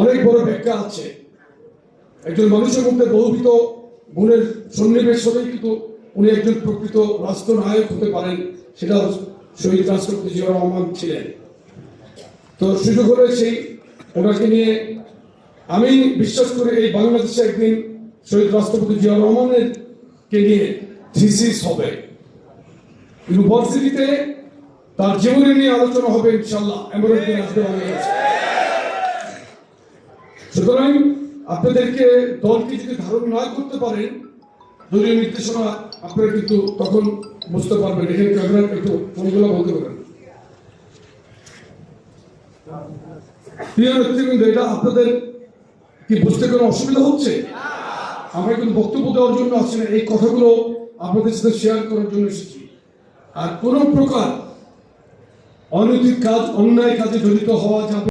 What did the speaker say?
অনেক বড় ব্যাখ্যা আছে। একজন মানুষের মধ্যে গুণের সন্নিবেশ হলেই কিন্তু উনি একজন প্রকৃত রাষ্ট্রনায়ক হতে পারেন সেটা শহীদ রাষ্ট্রপতি জিয়া রহমান ছিলেন। তো সুযোগ হলে সেই ওনাকে নিয়ে আমি বিশ্বাস করি এই বাংলাদেশে একদিন শহীদ রাষ্ট্রপতি জিয়া রহমানের কে নিয়ে থিসিস হবে। ইউনিভার্সিটিতে তার জীবনী নিয়ে আলোচনা হবে ইনশাল্লাহ, এমন একদিন আসবে সুতরাং আপনাদেরকে দলকে যদি ধারণ না করতে পারেন, দলীয় নির্দেশনা আপনারা কিন্তু তখন বুঝতে পারবেন। এখানে ক্যামেরা একটু ফোনগুলো বলতে পারেন। এটা আপনাদের কি বুঝতে কোনো অসুবিধা হচ্ছে? আমরা কিন্তু বক্তব্য দেওয়ার জন্য আসছি না, এই কথাগুলো আপনাদের সাথে শেয়ার করার জন্য এসেছি। আর কোন প্রকার অনৈতিক কাজ, অন্যায় কাজে জড়িত হওয়া যাবে